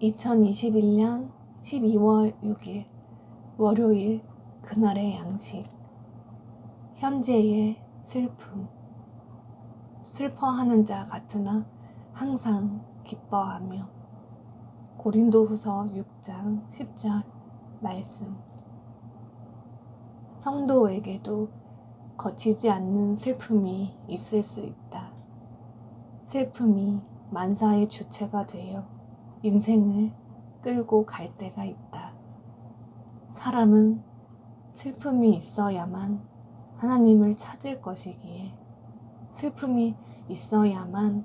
2021년 12월 6일 월요일 그날의 양식. 현재의 슬픔. 슬퍼하는 자 같으나 항상 기뻐하며. 고린도후서 6장 10절 말씀. 성도에게도 거치지 않는 슬픔이 있을 수 있다. 슬픔이 만사의 주체가 되어 인생을 끌고 갈 때가 있다. 사람은 슬픔이 있어야만 하나님을 찾을 것이기에 슬픔이 있어야만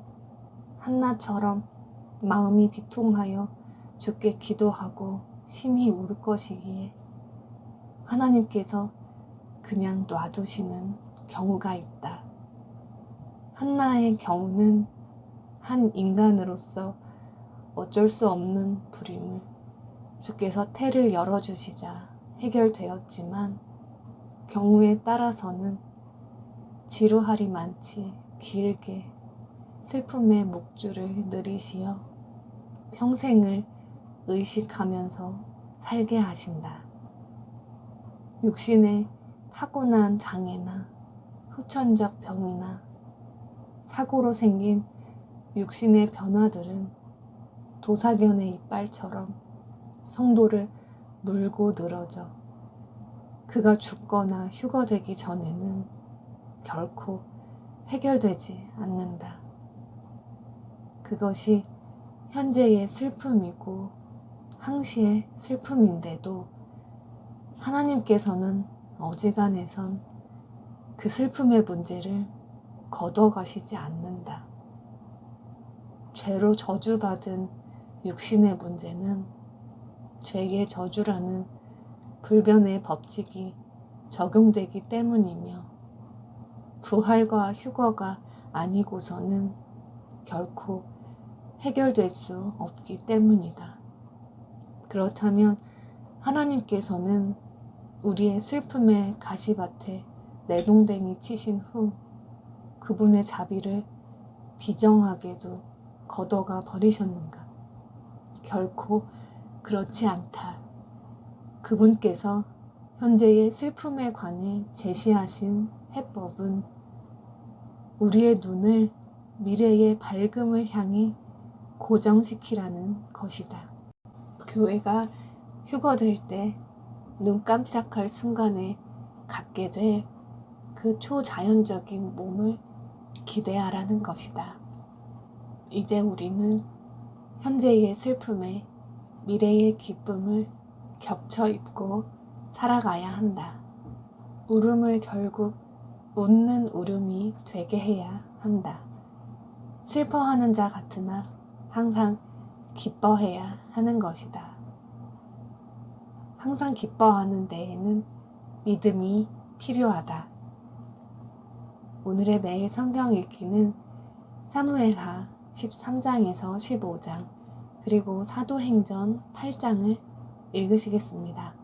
한나처럼 마음이 비통하여 주께 기도하고 심히 울 것이기에 하나님께서 그냥 놔두시는 경우가 있다. 한나의 경우는 한 인간으로서 어쩔 수 없는 불임을 주께서 태를 열어주시자 해결되었지만 경우에 따라서는 지루하리 많지 길게 슬픔의 목줄을 늘이시어 평생을 의식하면서 살게 하신다. 육신의 타고난 장애나 후천적 병이나 사고로 생긴 육신의 변화들은 도사견의 이빨처럼 성도를 물고 늘어져 그가 죽거나 휴거되기 전에는 결코 해결되지 않는다. 그것이 현재의 슬픔이고 항시의 슬픔인데도 하나님께서는 어지간해선 그 슬픔의 문제를 걷어가시지 않는다. 죄로 저주받은 육신의 문제는 죄의 저주라는 불변의 법칙이 적용되기 때문이며 부활과 휴거가 아니고서는 결코 해결될 수 없기 때문이다. 그렇다면 하나님께서는 우리의 슬픔의 가시밭에 내동댕이 치신 후 그분의 자비를 비정하게도 걷어가 버리셨는가? 결코 그렇지 않다. 그분께서 현재의 슬픔에 관해 제시하신 해법은 우리의 눈을 미래의 밝음을 향해 고정시키라는 것이다. 교회가 휴거될 때 눈 깜짝할 순간에 갖게 될 그 초자연적인 몸을 기대하라는 것이다. 이제 우리는 현재의 슬픔에 미래의 기쁨을 겹쳐 입고 살아가야 한다. 울음을 결국 웃는 울음이 되게 해야 한다. 슬퍼하는 자 같으나 항상 기뻐해야 하는 것이다. 항상 기뻐하는 데에는 믿음이 필요하다. 오늘의 매일 성경 읽기는 사무엘하 13장에서 15장 그리고 사도행전 8장을 읽으시겠습니다.